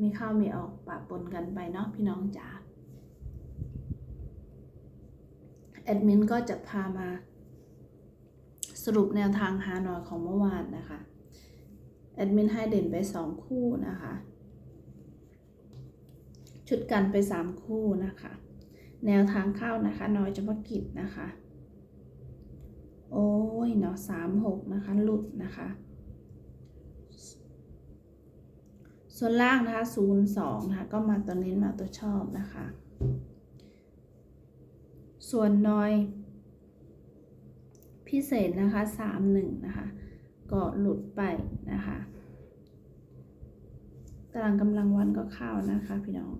มีเข้ามีออกปะปนกันไปเนาะพี่น้องจ๋าแอดมินก็จะพามาสรุปแนวทางฮานอยของเมื่อวานนะคะแอดมินให้เด่นไป 2 คู่นะคะ ชุดกันไป 3 คู่นะคะ แนวทางเข้านะคะน้อยเฉพาะกิจนะคะ โอ้ยเนาะสามหกนะคะหลุดนะคะ ส่วนล่างนะคะศูนะคะก็มาตัวนี้มาตัวชอบนะคะ ส่วนน้อยพิเศษนะคะสามหนึ่งนะคะก็หลุดไปนะคะตารางกำลังวันก็เข้านะคะพี่น้อง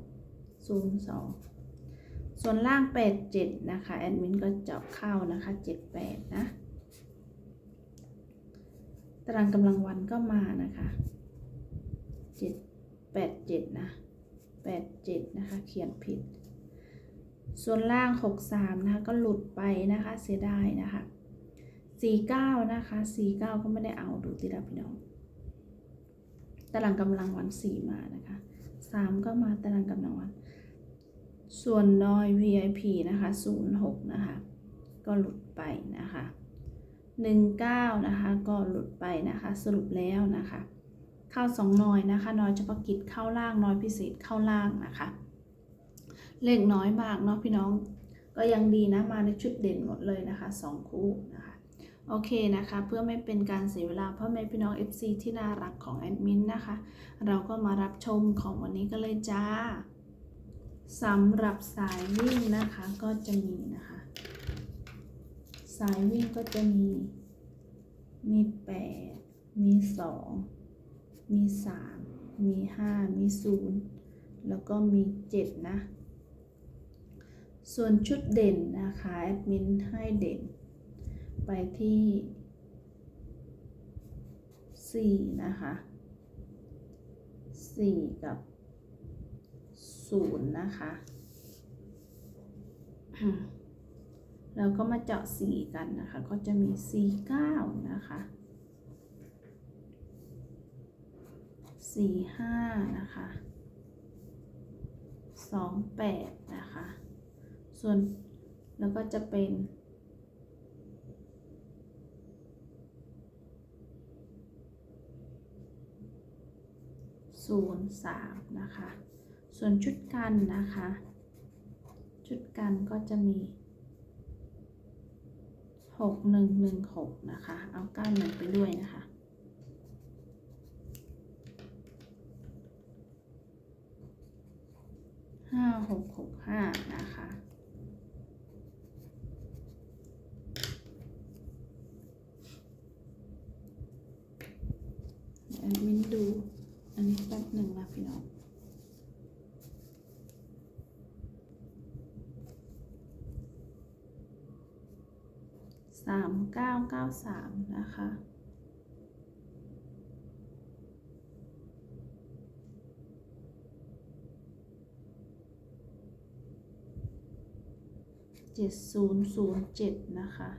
ศูนย์สองส่วนล่างแปดเจ็ดนะคะแอดมินก็เจาะเข้านะคะเจ็ดแปดนะตารางกำลังวันก็มานะคะเจ็ดแปดเจ็ดนะแปดเจ็ดนะคะ เขียนผิด ส่วนล่างหกสามนะคะ ก็หลุดไปนะคะ เสียดายนะคะสี่เก้านะคะสี่เก้าก็ไม่ได้เอาดูติดพี่น้องตารางกำลังวันสี่มานะคะสามก็มาตารางกำลังวัน ส่วนน้อย VIP นะคะ 06 นะคะ ก็หลุดไปนะคะ 19 นะคะ ก็หลุดไปนะคะ สรุปแล้วนะคะ เข้า2น้อยนะคะน้อยเฉพาะกิจเข้าล่างน้อยพิเศษเข้าล่างนะคะ เลขน้อยมากเนาะพี่น้องก็ยังดีนะมาในชุดเด่นหมดเลยนะคะ2คู่นะคะโอเคนะคะ เพื่อไม่เป็นการเสียเวลาพ่อแม่พี่น้อง FC ที่น่ารักของแอดมินนะคะ เราก็มารับชมของวันนี้กันเลยจ้าสำหรับสายวิ่งนะคะก็จะมีนะคะ สายวิ่งก็จะมีมีแปดมีสอง มีสามมีห้ามีศูนย์แล้วก็มีเจ็ดนะ ส่วนชุดเด่นนะคะแอดมินให้เด่น ไปที่สี่นะคะสี่กับศูนย์นะคะ แล้วก็มาเจาะสีกันนะคะ ก็จะมีสี่เก้านะคะ สี่ห้านะคะสองแปดนะคะ ส่วน แล้วก็จะเป็นศูนย์สามนะคะ ส่วนชุดกันนะคะ ชุดกันก็จะมีหกหนึ่งหนึ่งหกนะคะ เอาเก้าหนึ่งไปด้วยนะคะ หกหกห้านะคะแอดมินดู อันนี้แป๊บหนึ่งนะพี่น้องสามเก้าเก้าสามนะคะ เจ็ดศูนย์ศูนย์เจ็ดนะคะ